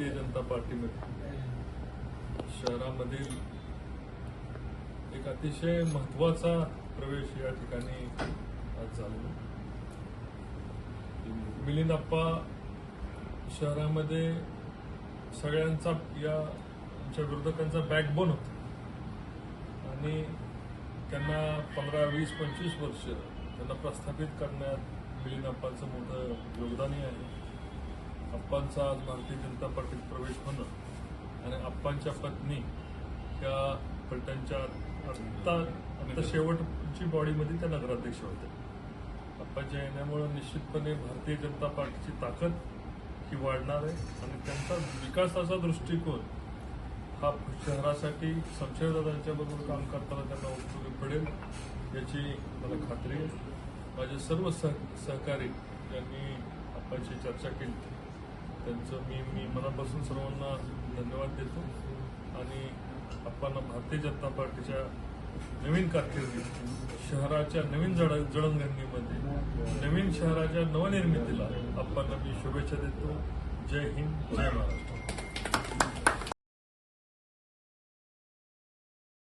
भारतीय जनता पार्टीमध्ये. शहरामधील एक अतिशय महत्त्वाचा प्रवेश या ठिकाणी आज झालेला मिलिंद अप्पा शहरामध्ये सगळ्यांचा या आमच्या विरोधकांचा बॅकबोन होता. आणि त्यांना पंधरा वीस पंचवीस वर्ष त्यांना प्रस्थापित करण्यात मिलिंद मोठं योगदानही आहे. अप्पांचा आज भारतीय जनता पार्टीत प्रवेश होणं आणि अप्पांच्या पत्नी त्या पलटणच्या आत्ता आत्ता शेवटची बॉडीमध्ये त्या नगराध्यक्ष होत्या अप्पाच्या येण्यामुळे निश्चितपणे भारतीय जनता पार्टीची ताकद ही वाढणार आहे आणि त्यांचा विकासाचा दृष्टिकोन हा शहरासाठी संशयदादांच्या बरोबर काम करताना त्यांना उपयोगी पडेल याची मला खात्री आहे. माझे सर्व सह सहकारी यांनी अप्पांशी चर्चा केली. त्यांचं मी मी मनापासून सर्वांना धन्यवाद देतो. आणि अप्पांना भारतीय जनता पार्टीच्या नवीन कारकिर्दीत शहराच्या नवीन जड जडणघडणीमध्ये नवीन शहराच्या नवनिर्मितीला अप्पांना मी शुभेच्छा देतो. जय हिंद जय महाराष्ट्र.